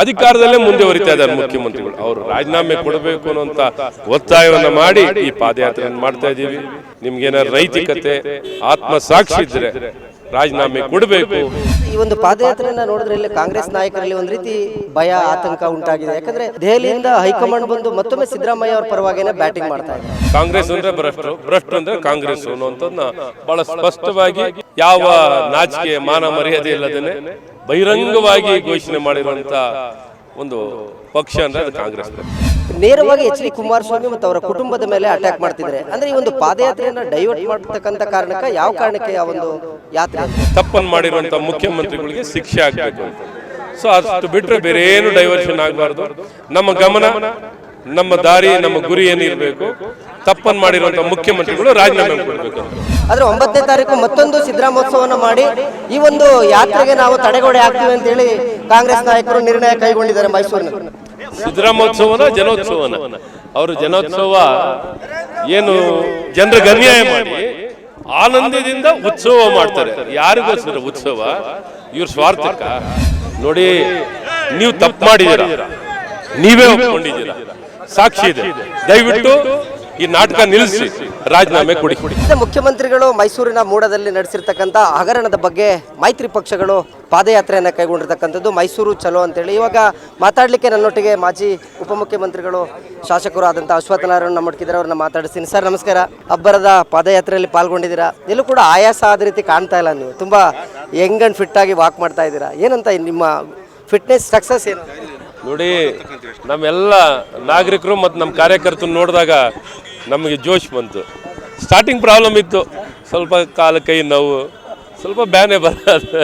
ಅಧಿಕಾರದಲ್ಲೇ ಮುಂದುವರಿತಾ ಇದ್ದಾರೆ ಮುಖ್ಯಮಂತ್ರಿಗಳು. ಅವರು ರಾಜೀನಾಮೆ ಕೊಡಬೇಕು ಅನ್ನುವಂತ ಒತ್ತಾಯವನ್ನ ಮಾಡಿ ಈ ಪಾದಯಾತ್ರೆಯನ್ನು ಮಾಡ್ತಾ ಇದ್ದೀವಿ. ನಿಮ್ಗೇನಾದ್ರು ನೈತಿಕತೆ ಆತ್ಮಸಾಕ್ಷಿ ಇದ್ರೆ ರಾಜೀನಾಮೆ ಕೊಡಬೇಕು. ಈ ಒಂದು ಪಾದಯಾತ್ರೆಯನ್ನ ನೋಡಿದ್ರೆ ಇಲ್ಲಿ ಕಾಂಗ್ರೆಸ್ ನಾಯಕರಲ್ಲಿ ಒಂದ್ ರೀತಿ ಭಯ ಆತಂಕ ಉಂಟಾಗಿದೆ. ಯಾಕಂದ್ರೆ ದೆಹಲಿಯಿಂದ ಹೈಕಮಾಂಡ್ ಬಂದು ಮತ್ತೊಮ್ಮೆ ಸಿದ್ದರಾಮಯ್ಯ ಅವರ ಪರವಾಗಿನೇ ಬ್ಯಾಟಿಂಗ್ ಮಾಡ್ತಾ ಇದ್ದಾರೆ. ಕಾಂಗ್ರೆಸ್ ಅಂದ್ರೆ ಭ್ರಷ್ಟರು ಭ್ರಷ್ಟರು ಅಂದ್ರೆ ಕಾಂಗ್ರೆಸ್ ಅನ್ನುವಂಥದ್ದನ್ನ ಬಹಳ ಸ್ಪಷ್ಟವಾಗಿ ಯಾವ ನಾಚಿಕೆ ಮಾನ ಮರ್ಯಾದೆ ಇಲ್ಲದೇನೆ ಬಹಿರಂಗವಾಗಿ ಘೋಷಣೆ ಮಾಡಿರುವಂತ ಒಂದು ಪಕ್ಷ ಅಂದ್ರೆ ಅದು ಕಾಂಗ್ರೆಸ್ ನೇರವಾಗಿ ಎಚ್ ಡಿ ಕುಮಾರಸ್ವಾಮಿ ಮತ್ತು ಅವರ ಕುಟುಂಬದ ಮೇಲೆ ಅಟ್ಯಾಕ್ ಮಾಡ್ತಿದ್ದಾರೆ. ಅಂದ್ರೆ ಈ ಒಂದು ಪಾದಯಾತ್ರೆಯನ್ನ ಡೈವರ್ಟ್ ಮಾಡತಕ್ಕಂತ ಕಾರಣಕ್ಕೆ ಯಾವ ಕಾರಣಕ್ಕೆ ಆ ಒಂದು ಯಾತ್ರೆ? ತಪ್ಪನ್ನು ಮಾಡಿರುವಂತ ಮುಖ್ಯಮಂತ್ರಿಗಳಿಗೆ ಶಿಕ್ಷೆ ಆಗಬೇಕು ಸೊ ಅಷ್ಟು ಬಿಟ್ಟರೆ ಬೇರೆ ಏನು ಡೈವರ್ಷನ್ ಆಗಬಾರ್ದು. ನಮ್ಮ ಗಮನ ನಮ್ಮ ದಾರಿ ನಮ್ಮ ಗುರಿ ಏನಿರಬೇಕು ತಪ್ಪನ್ನು ಮಾಡಿರುವಂತಹ ಮುಖ್ಯಮಂತ್ರಿಗಳು ರಾಜೀನಾಮೆ ಕೊಡಬೇಕು. ಆದ್ರೆ ಒಂಬತ್ತನೇ ತಾರೀಕು ಮತ್ತೊಂದು ಸಿದ್ದರಾಮೋತ್ಸವವನ್ನು ಮಾಡಿ ಈ ಒಂದು ಯಾತ್ರೆಗೆ ನಾವು ತಡೆಗೋಡೆ ಹಾಕ್ತೀವಿ ಅಂತ ಹೇಳಿ ಕಾಂಗ್ರೆಸ್ ನಾಯಕರು ನಿರ್ಣಯ ಕೈಗೊಂಡಿದ್ದಾರೆ ಮೈಸೂರಿನಲ್ಲಿ. ಸಿದ್ದರಾಮೋತ್ಸವನ ಜನೋತ್ಸವನ. ಅವರು ಜನೋತ್ಸವ ಏನು ಜನರಿಗೆ ಅನ್ಯಾಯ ಮಾಡಿ ಆನಂದದಿಂದ ಉತ್ಸವ ಮಾಡ್ತಾರೆ. ಯಾರಿಗೋಸ್ಕರ ಉತ್ಸವ? ಇವ್ರ ಸ್ವಾರ್ಥಕ್ಕ. ನೋಡಿ ನೀವು ತಪ್ಪು ಮಾಡಿದ್ದೀರ? ನೀವೇ ಒಪ್ಕೊಂಡಿದ್ದೀರ? ಸಾಕ್ಷಿ ಇದೆ. ದಯವಿಟ್ಟು ಈ ನಾಟಕ ನಿಲ್ಲಿಸಿ ರಾಜೀನಾಮೆ ಕೊಡಿ. ಮುಖ್ಯಮಂತ್ರಿಗಳು ಮೈಸೂರಿನ ಮೂಡದಲ್ಲಿ ನಡೆಸಿರ್ತಕ್ಕಂಥ ಹಗರಣದ ಬಗ್ಗೆ ಮೈತ್ರಿ ಪಕ್ಷಗಳು ಪಾದಯಾತ್ರೆಯನ್ನು ಕೈಗೊಂಡಿರ್ತಕ್ಕಂಥದ್ದು ಮೈಸೂರು ಚಲೋ ಅಂತೇಳಿ. ಇವಾಗ ಮಾತಾಡಲಿಕ್ಕೆ ನನ್ನೊಟ್ಟಿಗೆ ಮಾಜಿ ಉಪಮುಖ್ಯಮಂತ್ರಿಗಳು ಶಾಸಕರು ಆದಂಥ ಅಶ್ವತ್ಥನಾರಾಯಣ ನಮ್ಮೊಟ್ಟಿದ್ದಾರೆ ಅವ್ರನ್ನ ಮಾತಾಡಿಸ್ತೀನಿ. ಸರ್ ನಮಸ್ಕಾರ. ಅಬ್ಬರದ ಪಾದಯಾತ್ರೆಯಲ್ಲಿ ಪಾಲ್ಗೊಂಡಿದ್ದೀರಾ? ಎಲ್ಲೂ ಕೂಡ ಆಯಾಸ ಆದ ರೀತಿ ಕಾಣ್ತಾ ಇಲ್ಲ ನೀವು. ತುಂಬ ಯಂಗ್ ಅಂಡ್ ಫಿಟ್ ಆಗಿ ವಾಕ್ ಮಾಡ್ತಾ ಇದ್ದೀರಾ? ಏನಂತ ನಿಮ್ಮ ಫಿಟ್ನೆಸ್ ಸಕ್ಸಸ್ ಏನು? ನೋಡಿ ನಮ್ಮೆಲ್ಲ ನಾಗರಿಕರು ಮತ್ತು ನಮ್ಮ ಕಾರ್ಯಕರ್ತರು ನೋಡಿದಾಗ ನಮಗೆ ಜೋಶ್ ಬಂತು. ಸ್ಟಾರ್ಟಿಂಗ್ ಪ್ರಾಬ್ಲಮ್ ಇತ್ತು. ಸ್ವಲ್ಪ ಕಾಲ ಕೈ ನೋವು, ಸ್ವಲ್ಪ ಬ್ಯಾನೆ ಬರೋದು.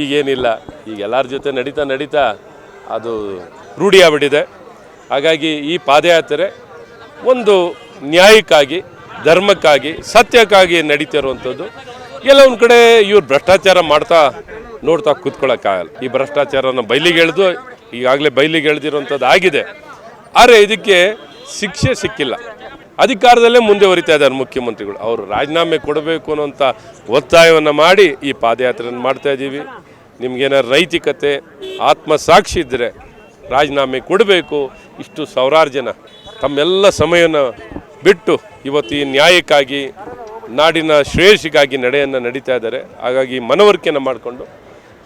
ಈಗೇನಿಲ್ಲ. ಈಗ ಎಲ್ಲರ ಜೊತೆ ನಡೀತಾ ನಡೀತಾ ಅದು ರೂಢಿಯಾಗ್ಬಿಟ್ಟಿದೆ ಹಾಗಾಗಿ ಈ ಪಾದಯಾತ್ರೆ ಒಂದು ನ್ಯಾಯಕ್ಕಾಗಿ, ಧರ್ಮಕ್ಕಾಗಿ, ಸತ್ಯಕ್ಕಾಗಿ ನಡೀತಿರುವಂಥದ್ದು. ಒಂದು ಕಡೆ ಇವ್ರು ಭ್ರಷ್ಟಾಚಾರ ಮಾಡ್ತಾ ನೋಡ್ತಾ ಕೂತ್ಕೊಳ್ಳೋಕ್ಕಾಗಲ್ಲ ಈ ಭ್ರಷ್ಟಾಚಾರನ ಬೈಲಿಗೆ ಎಳೆದು, ಈಗಾಗಲೇ ಬೈಲಿಗೆ ಎಳೆದಿರುವಂಥದ್ದು ಆಗಿದೆ ಆದರೆ ಇದಕ್ಕೆ ಶಿಕ್ಷೆ ಸಿಕ್ಕಿಲ್ಲ. ಅಧಿಕಾರದಲ್ಲೇ ಮುಂದುವರಿತಾ ಇದ್ದಾರೆ ಮುಖ್ಯಮಂತ್ರಿಗಳು. ಅವರು ರಾಜೀನಾಮೆ ಕೊಡಬೇಕು ಅನ್ನುವಂಥ ಒತ್ತಾಯವನ್ನು ಮಾಡಿ ಈ ಪಾದಯಾತ್ರೆಯನ್ನು ಮಾಡ್ತಾ ಇದ್ದೀವಿ. ನಿಮ್ಗೇನಾದ್ರು ನೈತಿಕತೆ ಆತ್ಮಸಾಕ್ಷಿ ಇದ್ದರೆ ರಾಜೀನಾಮೆ ಕೊಡಬೇಕು. ಇಷ್ಟು ಸಾವಿರಾರು ಜನ ತಮ್ಮೆಲ್ಲ ಸಮಯವನ್ನು ಬಿಟ್ಟು ಇವತ್ತು ಈ ನ್ಯಾಯಕ್ಕಾಗಿ, ನಾಡಿನ ಶ್ರೇಯಸ್ಸಿಗಾಗಿ ನಡೆಯನ್ನು ನಡೀತಾ ಇದ್ದಾರೆ. ಹಾಗಾಗಿ ಮನವರಿಕೆಯನ್ನು ಮಾಡಿಕೊಂಡು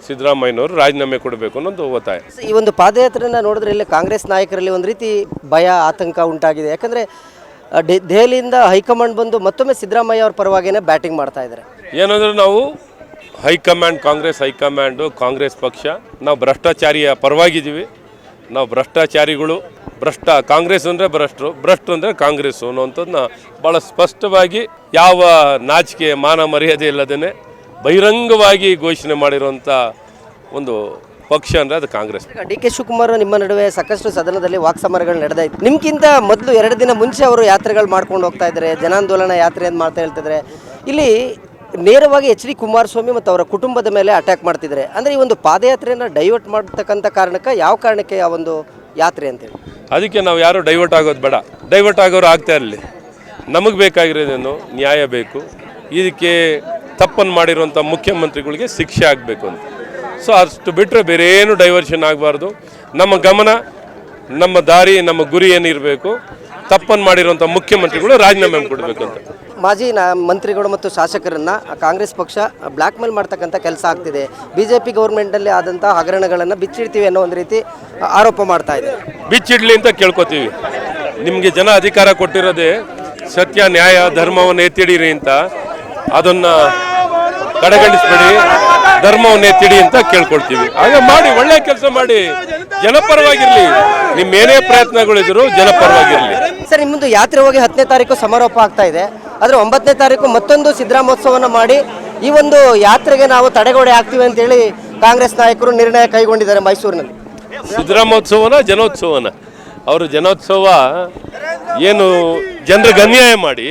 ಸಿದ್ದರಾಮಯ್ಯನವರು ರಾಜೀನಾಮೆ ಕೊಡಬೇಕು ಅನ್ನೋದು ಒತ್ತಾಯ. ಈ ಒಂದು ಪಾದಯಾತ್ರೆಯನ್ನು ನೋಡಿದ್ರೆ ಇಲ್ಲಿ ಕಾಂಗ್ರೆಸ್ ನಾಯಕರಲ್ಲಿ ಒಂದು ರೀತಿ ಭಯ, ಆತಂಕ ಉಂಟಾಗಿದೆ. ಯಾಕಂದ್ರೆ ದೆಹಲಿಯಿಂದ ಹೈಕಮಾಂಡ್ ಬಂದು ಮತ್ತೊಮ್ಮೆ ಸಿದ್ದರಾಮಯ್ಯ ಅವ್ರ ಪರವಾಗಿನೇ ಬ್ಯಾಟಿಂಗ್ ಮಾಡ್ತಾ ಇದ್ದಾರೆ. ಏನಂದ್ರೆ ನಾವು ಹೈಕಮಾಂಡ್, ಕಾಂಗ್ರೆಸ್ ಹೈಕಮಾಂಡು, ಕಾಂಗ್ರೆಸ್ ಪಕ್ಷ, ನಾವು ಭ್ರಷ್ಟಾಚಾರಿಯ ಪರವಾಗಿದ್ದೀವಿ. ನಾವು ಭ್ರಷ್ಟಾಚಾರಿಗಳು, ಭ್ರಷ್ಟ ಕಾಂಗ್ರೆಸ್ ಅಂದರೆ ಭ್ರಷ್ಟರು ಭ್ರಷ್ಟರು ಅಂದರೆ ಕಾಂಗ್ರೆಸ್ ಅನ್ನುವಂಥದ್ದನ್ನ ಭಾಳ ಸ್ಪಷ್ಟವಾಗಿ ಯಾವ ನಾಚಿಕೆ, ಮಾನ ಮರ್ಯಾದೆ ಇಲ್ಲದೇ ಬಹಿರಂಗವಾಗಿ ಘೋಷಣೆ ಮಾಡಿರುವಂಥ ಒಂದು ಪಕ್ಷ ಅಂದ್ರೆ ಅದು ಕಾಂಗ್ರೆಸ್. ಡಿ ಕೆ ಶಿವಕುಮಾರ್ ನಿಮ್ಮ ನಡುವೆ ಸಾಕಷ್ಟು ಸದನದಲ್ಲಿ ವಾಕ್ಸಮರಗಳು ನಡೆದಾಯ್ತು ನಿಮ್ಗಿಂತ ಮೊದಲು ಎರಡು ದಿನ ಮುಂಚೆ ಅವರು ಯಾತ್ರೆಗಳು ಮಾಡ್ಕೊಂಡು ಹೋಗ್ತಾ ಇದ್ದಾರೆ ಜನಾಂದೋಲನ ಯಾತ್ರೆ ಅಂತ ಮಾಡ್ತಾ ಹೇಳ್ತಿದ್ದಾರೆ. ಇಲ್ಲಿ ನೇರವಾಗಿ ಎಚ್ ಡಿ ಕುಮಾರಸ್ವಾಮಿ ಮತ್ತು ಅವರ ಕುಟುಂಬದ ಮೇಲೆ ಅಟ್ಯಾಕ್ ಮಾಡ್ತಿದ್ದಾರೆ. ಅಂದರೆ ಈ ಒಂದು ಪಾದಯಾತ್ರೆಯನ್ನು ಡೈವರ್ಟ್ ಮಾಡ್ತಕ್ಕಂಥ ಕಾರಣಕ್ಕೆ ಯಾವ ಕಾರಣಕ್ಕೆ ಆ ಒಂದು ಯಾತ್ರೆ ಅಂತೇಳಿ ಅದಕ್ಕೆ ನಾವು ಯಾರು ಡೈವರ್ಟ್ ಆಗೋದು ಬೇಡ. ಡೈವರ್ಟ್ ಆಗೋರು ಆಗ್ತಾ ಇರಲಿ. ನಮಗೆ ಬೇಕಾಗಿರೋದೇನು ನ್ಯಾಯ ಬೇಕು. ಇದಕ್ಕೆ ತಪ್ಪನ್ನು ಮಾಡಿರುವಂಥ ಮುಖ್ಯಮಂತ್ರಿಗಳಿಗೆ ಶಿಕ್ಷೆ ಆಗಬೇಕು ಅಂತ. ಸೊ ಅಷ್ಟು ಬಿಟ್ಟರೆ ಬೇರೆ ಏನು ಡೈವರ್ಷನ್ ಆಗಬಾರ್ದು. ನಮ್ಮ ಗಮನ ನಮ್ಮ ದಾರಿ ನಮ್ಮ ಗುರಿ ಏನಿರಬೇಕು ತಪ್ಪನ್ನು ಮಾಡಿರುವಂಥ ಮುಖ್ಯಮಂತ್ರಿಗಳು ರಾಜೀನಾಮೆ ಕೊಡಬೇಕು ಅಂತ. ಮಾಜಿ ನಾ ಮಂತ್ರಿಗಳು ಮತ್ತು ಶಾಸಕರನ್ನು ಕಾಂಗ್ರೆಸ್ ಪಕ್ಷ ಬ್ಲ್ಯಾಕ್ ಮೇಲ್ ಮಾಡ್ತಕ್ಕಂಥ ಕೆಲಸ ಆಗ್ತಿದೆ. ಬಿ ಜೆ ಪಿ ಗೌರ್ಮೆಂಟಲ್ಲಿ ಆದಂಥ ಹಗರಣಗಳನ್ನು ಬಿಚ್ಚಿಡ್ತೀವಿ ಅನ್ನೋ ಒಂದು ರೀತಿ ಆರೋಪ ಮಾಡ್ತಾ ಇದೆ. ಬಿಚ್ಚಿಡ್ಲಿ ಅಂತ ಕೇಳ್ಕೊತೀವಿ. ನಿಮಗೆ ಜನ ಅಧಿಕಾರ ಕೊಟ್ಟಿರೋದೇ ಸತ್ಯ ನ್ಯಾಯ ಧರ್ಮವನ್ನು ಎತ್ತಿಡಿರಿ ಅಂತ. ಅದನ್ನು ಕಡೆಗಣಿಸ್ಬೇಡಿ. ಧರ್ಮವನ್ನು ತಿಳಿ ಅಂತ ಕೇಳ್ಕೊಳ್ತೀವಿ. ಹಾಗೆ ಮಾಡಿ ಒಳ್ಳೆ ಕೆಲಸ ಮಾಡಿ. ಜನಪರವಾಗಿರ್ಲಿ. ನಿಮ್ಮ ಏನೇ ಪ್ರಯತ್ನಗಳಿದ್ರು ಜನಪರವಾಗಿರ್ಲಿ. ಸರ್ ನಿಮ್ಮದು ಯಾತ್ರೆ ಹೋಗಿ ಹತ್ತನೇ ತಾರೀಕು ಸಮಾರೋಪ ಆಗ್ತಾ ಇದೆ. ಆದರೆ ಒಂಬತ್ತನೇ ತಾರೀಕು ಮತ್ತೊಂದು ಸಿದ್ದರಾಮೋತ್ಸವವನ್ನು ಮಾಡಿ ಈ ಒಂದು ಯಾತ್ರೆಗೆ ನಾವು ತಡೆಗೋಡೆ ಆಗ್ತೀವಿ ಅಂತೇಳಿ ಕಾಂಗ್ರೆಸ್ ನಾಯಕರು ನಿರ್ಣಯ ಕೈಗೊಂಡಿದ್ದಾರೆ ಮೈಸೂರಿನಲ್ಲಿ. ಸಿದ್ದರಾಮೋತ್ಸವನ ಜನೋತ್ಸವನ. ಅವರು ಜನೋತ್ಸವ ಏನು ಜನರಿಗೆ ಅನ್ಯಾಯ ಮಾಡಿ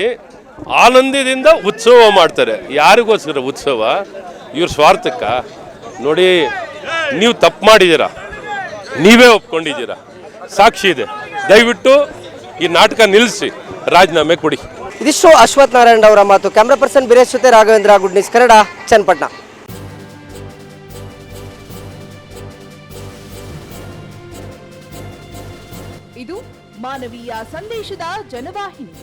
ಆನಂದದಿಂದ ಉತ್ಸವ ಮಾಡ್ತಾರೆ. ಯಾರಿಗೋಸ್ಕರ ಉತ್ಸವ? ಇವ್ರ ಸ್ವಾರ್ಥಕ್ಕ ನೋಡಿ ನೀವು ತಪ್ಪು ಮಾಡಿದ್ದೀರ? ನೀವೇ ಒಪ್ಕೊಂಡಿದ್ದೀರ? ಸಾಕ್ಷಿ ಇದೆ. ದಯವಿಟ್ಟು ಈ ನಾಟಕ ನಿಲ್ಲಿಸಿ ರಾಜೀನಾಮೆ ಕೊಡಿ. ಇದಿಷ್ಟು ಅಶ್ವಥ್ ನಾರಾಯಣ್ ಅವರ ಮಾತು. ಕ್ಯಾಮ್ರಾ ಪರ್ಸನ್ ಬಿರೇಶ್ ಜೊತೆ ರಾಘವೇಂದ್ರ ಗುಡ್ ನ್ಯೂಸ್ ಕನ್ನಡ ಚನ್ನಪಟ್ಟಣ. ಇದು ಮಾನವೀಯ ಸಂದೇಶದ ಜನವಾಹಿನಿ.